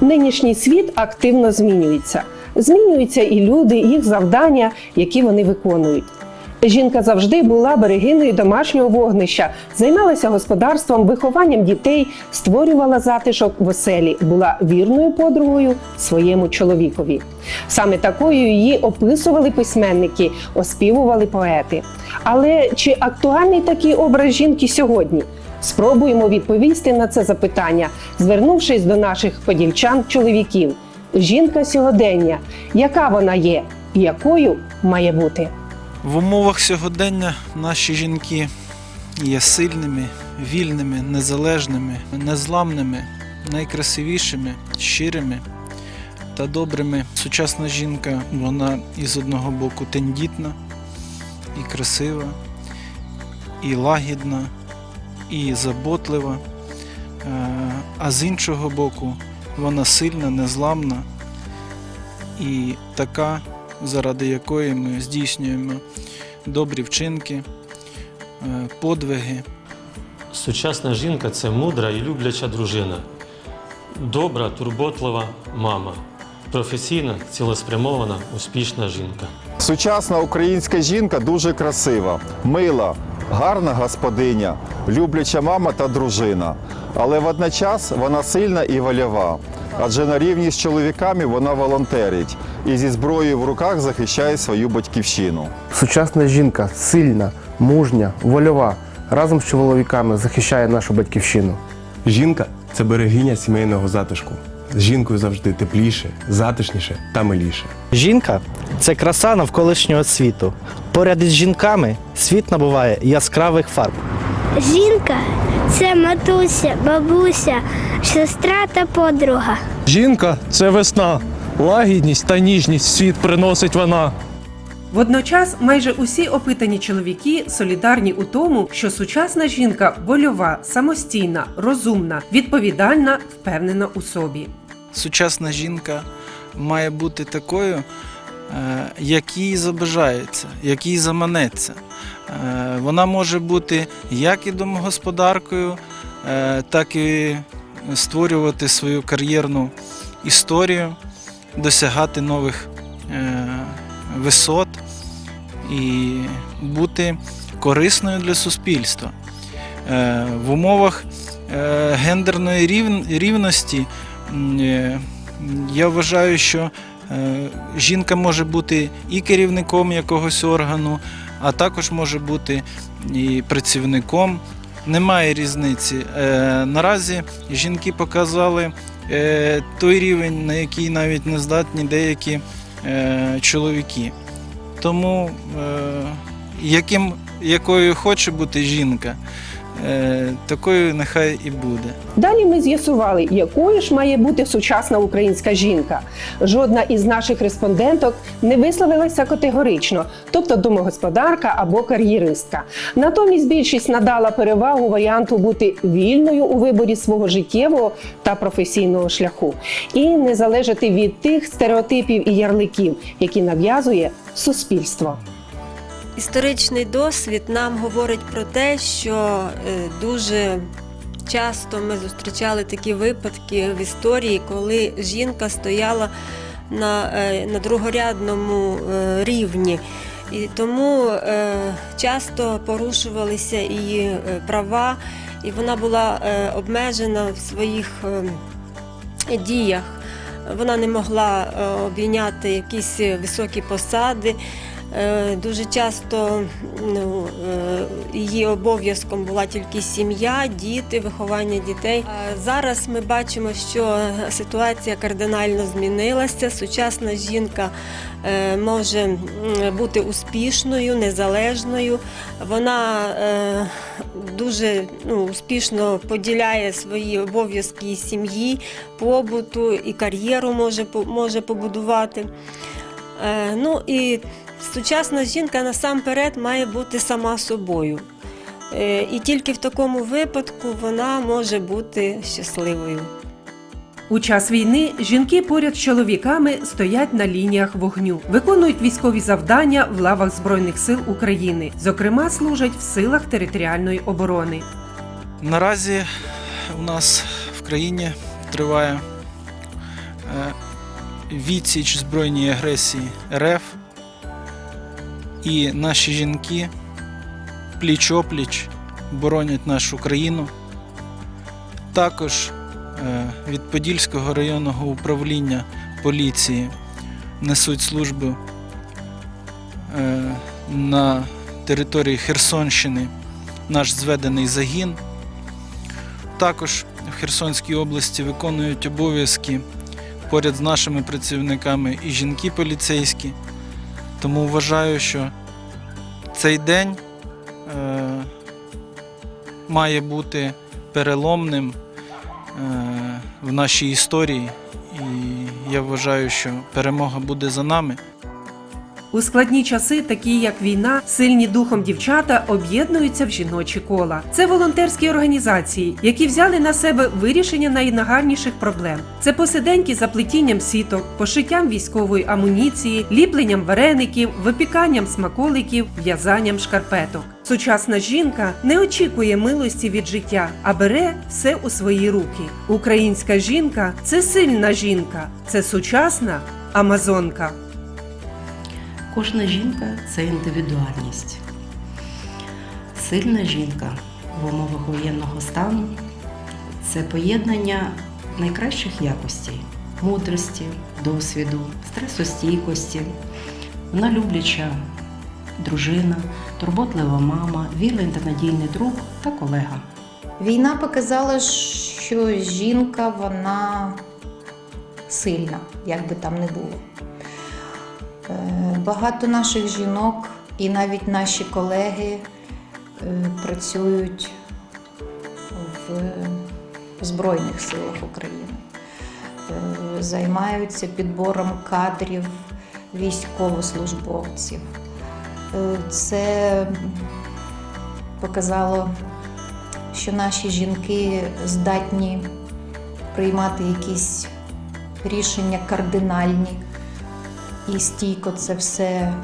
Нинішній світ активно змінюється. Змінюються і люди, і їх завдання, які вони виконують. Жінка завжди була берегиною домашнього вогнища, займалася господарством, вихованням дітей, створювала затишок в оселі, була вірною подругою своєму чоловікові. Саме такою її описували письменники, оспівували поети. Але чи актуальний такий образ жінки сьогодні? Спробуємо відповісти на це запитання, звернувшись до наших подільчан-чоловіків. Жінка сьогодення, яка вона є якою має бути? В умовах сьогодення наші жінки є сильними, вільними, незалежними, незламними, найкрасивішими, щирими та добрими. Сучасна жінка, вона із одного боку тендітна, і красива, і лагідна, і заботлива, Е, а з іншого боку, вона сильна, незламна і така, заради якої ми здійснюємо добрі вчинки, е, подвиги. Сучасна жінка це мудра і любляча дружина, добра, турботлива мама, професійна, цілеспрямована, успішна жінка. Сучасна українська жінка дуже красива, мила, гарна господиня, любляча мама та дружина. Але водночас вона сильна і вольова. Адже на рівні з чоловіками вона волонтерить і зі зброєю в руках захищає свою батьківщину. Сучасна жінка сильна, мужня, вольова, разом з чоловіками захищає нашу батьківщину. Жінка це берегиня сімейного затишку. З жінкою завжди тепліше, затишніше та миліше. Жінка це краса навколишнього світу. Поряд із жінками світ набуває яскравих фарб. Жінка це матуся, бабуся, сестра та подруга. Жінка це весна, лагідність та ніжність в світ приносить вона. Водночас майже усі опитані чоловіки солідарні у тому, що сучасна жінка вольова, самостійна, розумна, відповідальна, впевнена у собі. Сучасна жінка має бути такою, е, як їй забажається, як їй заманеться. Е, Вона може бути як і домогосподаркою, е, так і створювати свою кар'єрну історію, досягати нових е, висот і бути корисною для суспільства. Е, В умовах е, гендерної рівн- рівності я вважаю, що жінка може бути і керівником якогось органу, а також може бути і працівником. Немає різниці. Наразі жінки показали той рівень, на який навіть не здатні деякі е, чоловіки. Тому е, яким, якою хоче бути жінка, е, такою нехай і буде. Далі ми з'ясували, якою ж має бути сучасна українська жінка. Жодна із наших респонденток не висловилася категорично, тобто домогосподарка або кар'єристка. Натомість більшість надала перевагу варіанту бути вільною у виборі свого життєвого та професійного шляху і не залежати від тих стереотипів і ярликів, які нав'язує суспільство. Історичний досвід нам говорить про те, що е, дуже часто ми зустрічали такі випадки в історії, коли жінка стояла на, е, на другорядному е, рівні. І тому часто порушувалися її права, і вона була обмежена в своїх діях. Вона не могла обійняти якісь високі посади. Е, Дуже часто ну, е, її обов'язком була тільки сім'я, діти, виховання дітей. Зараз ми бачимо, що ситуація кардинально змінилася. Сучасна жінка е, може бути успішною, незалежною. Вона е, дуже ну, успішно поділяє свої обов'язки і сім'ї, побуту і кар'єру може, може побудувати. Е, Ну і сучасна жінка насамперед має бути сама собою. Е, І тільки в такому випадку вона може бути щасливою. У час війни жінки поряд з чоловіками стоять на лініях вогню, виконують військові завдання в лавах Збройних сил України, зокрема, служать в силах територіальної оборони. Наразі у нас в країні триває е, відсіч збройній агресії РФ. І наші жінки пліч-опліч боронять нашу країну. Також е, від Подільського районного управління поліції несуть службу е, на території Херсонщини наш зведений загін. Також в Херсонській області виконують обов'язки поряд з нашими працівниками і жінки поліцейські. Тому вважаю, що цей день е, має бути переломним е, в нашій історії. І я вважаю, що перемога буде за нами. У складні часи, такі як війна, сильні духом дівчата об'єднуються в жіночі кола. Це волонтерські організації, які взяли на себе вирішення найнагарніших проблем. Це посиденьки за плетінням сіток, пошиттям військової амуніції, ліпленням вареників, випіканням смаколиків, в'язанням шкарпеток. Сучасна жінка не очікує милості від життя, а бере все у свої руки. Українська жінка це сильна жінка, це сучасна амазонка. Кожна жінка це індивідуальність. Сильна жінка в умовах воєнного стану це поєднання найкращих якостей мудрості, досвіду, стресостійкості. Вона любляча дружина, турботлива мама, вірний та надійний друг та колега. Війна показала, що жінка вона сильна, як би там не було. Е, Багато наших жінок і навіть наші колеги е, працюють в Збройних силах України, Е, займаються підбором кадрів військовослужбовців. Це показало що наші жінки здатні приймати якісь рішення кардинальні і стійко це все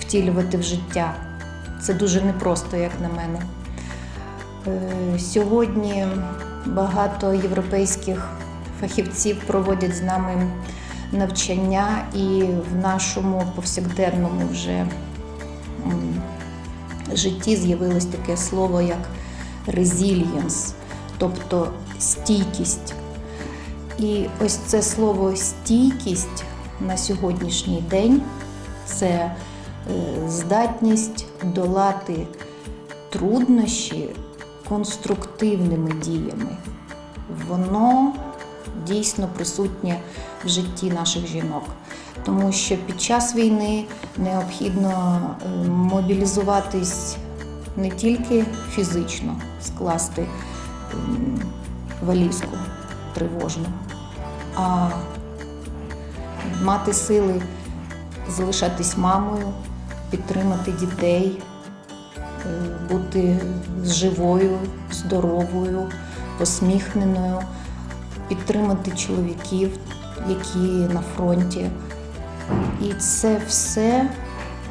втілювати в життя. Це дуже непросто, як на мене. Е, Сьогодні багато європейських фахівців проводять з нами навчання, і в нашому повсякденному вже житті з'явилось таке слово як resilience, тобто стійкість. І ось це слово стійкість на сьогоднішній день це е, здатність долати труднощі конструктивними діями. Воно дійсно присутнє в житті наших жінок, тому що під час війни необхідно е, мобілізуватись не тільки фізично, скласти валізку тривожну, а мати сили залишатись мамою, підтримати дітей, е, бути живою, здоровою, посміхненою, підтримати чоловіків, які на фронті. І це все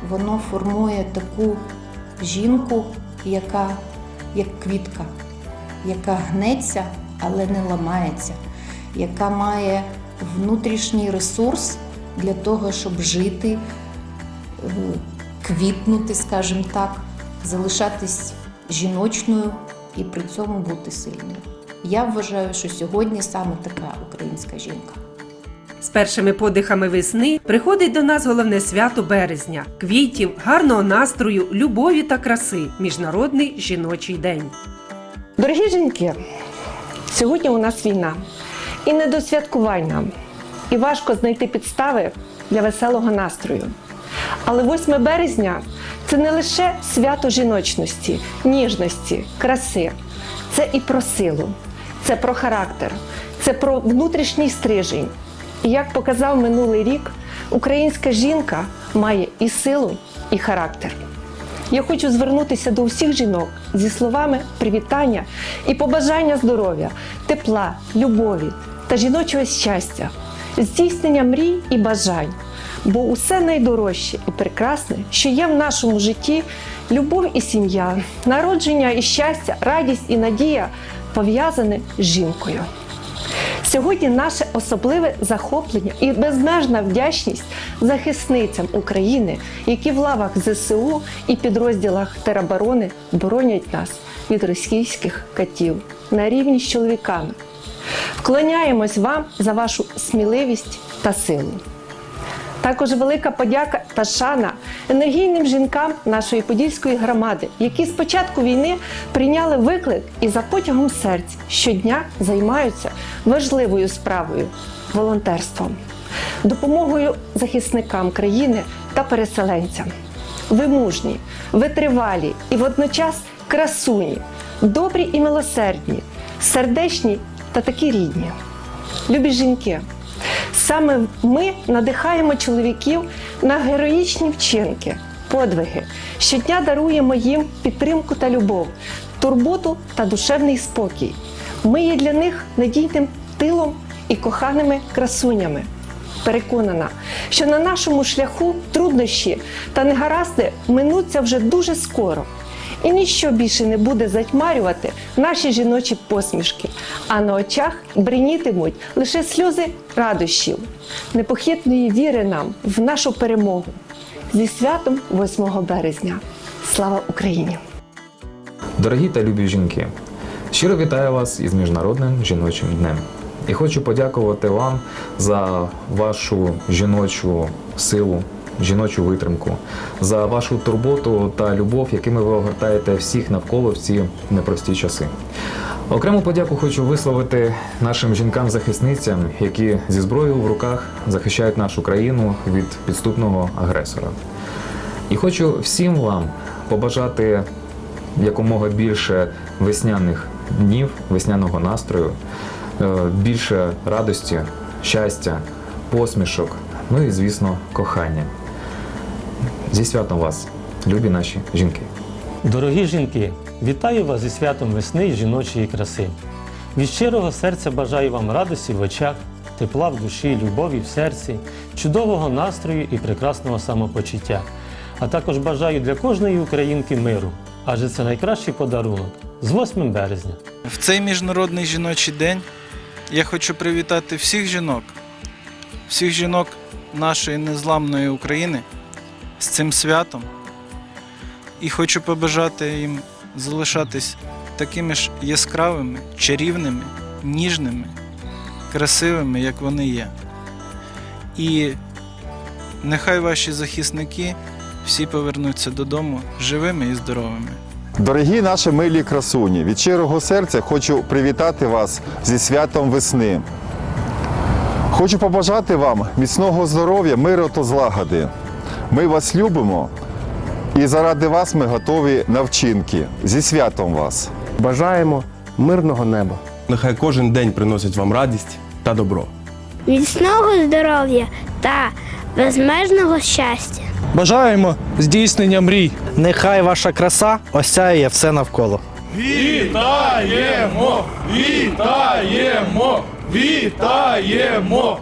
воно формує таку жінку, яка як квітка, яка гнеться, але не ламається, яка має внутрішній ресурс для того, щоб жити, е, квітнути, скажімо так, залишатись жіночною і при цьому бути сильною. Я вважаю, що сьогодні саме така українська жінка. З першими подихами весни приходить до нас головне свято березня квітів, гарного настрою, любові та краси Міжнародний жіночий день. Дорогі жінки, сьогодні у нас війна. І не до святкувань нам. І важко знайти підстави для веселого настрою. Але 8 березня це не лише свято жіночності, ніжності, краси. Це і про силу, це про характер, це про внутрішній стрижень. І як показав минулий рік, українська жінка має і силу, і характер. Я хочу звернутися до всіх жінок зі словами привітання і побажання здоров'я, тепла, любові та жіночого щастя, здійснення мрій і бажань. Бо усе найдорожче і прекрасне, що є в нашому житті, любов і сім'я, народження і щастя, радість і надія пов'язані з жінкою. Сьогодні наше особливе захоплення і безмежна вдячність захисницям України, які в лавах ЗСУ і підрозділах тероборони боронять нас від російських катів на рівні з чоловіками. Вклоняємось вам за вашу сміливість та силу. Також велика подяка та шана енергійним жінкам нашої подільської громади, які з початку війни прийняли виклик і за потягом серць щодня займаються важливою справою волонтерством, допомогою захисникам країни та переселенцям. Ви мужні, витривалі і водночас красуні, добрі і милосердні, сердечні та такі рідні. Любі жінки, саме ми надихаємо чоловіків на героїчні вчинки, подвиги. Щодня даруємо їм підтримку та любов, турботу та душевний спокій. Ми є для них надійним тилом і коханими красунями. Переконана, що на нашому шляху труднощі та негаразди минуться вже дуже скоро. І ніщо більше не буде затьмарювати наші жіночі посмішки, а на очах бринітимуть лише сльози радощів, непохитної віри нам в нашу перемогу. Зі святом 8 березня. Слава Україні! Дорогі та любі жінки, щиро вітаю вас із Міжнародним жіночим днем. І хочу подякувати вам за вашу жіночу силу, жіночу витримку, за вашу турботу та любов, якими ви огортаєте всіх навколо в ці непрості часи. Окрему подяку хочу висловити нашим жінкам-захисницям, які зі зброєю в руках захищають нашу країну від підступного агресора. І хочу всім вам побажати якомога більше весняних днів, весняного настрою, е, більше радості, щастя, посмішок, ну і, звісно, кохання. Зі святом вас, любі наші жінки! Дорогі жінки, вітаю вас зі святом весни і жіночої краси. Від щирого серця бажаю вам радості в очах, тепла в душі, любові в серці, чудового настрою і прекрасного самопочуття. А також бажаю для кожної українки миру, адже це найкращий подарунок з 8 березня. В цей міжнародний жіночий день я хочу привітати всіх жінок, всіх жінок нашої незламної України з цим святом. І хочу побажати їм залишатись такими ж яскравими, чарівними, ніжними, красивими, як вони є. І нехай ваші захисники всі повернуться додому живими і здоровими. Дорогі наші милі красуні, від щирого серця хочу привітати вас зі святом весни. Хочу побажати вам міцного здоров'я, миру та злагоди. Ми вас любимо і заради вас ми готові на вчинки. Зі святом вас! Бажаємо мирного неба. Нехай кожен день приносить вам радість та добро. Міцного здоров'я та безмежного щастя. Бажаємо здійснення мрій. Нехай ваша краса осяє все навколо. Вітаємо! Вітаємо! Вітаємо!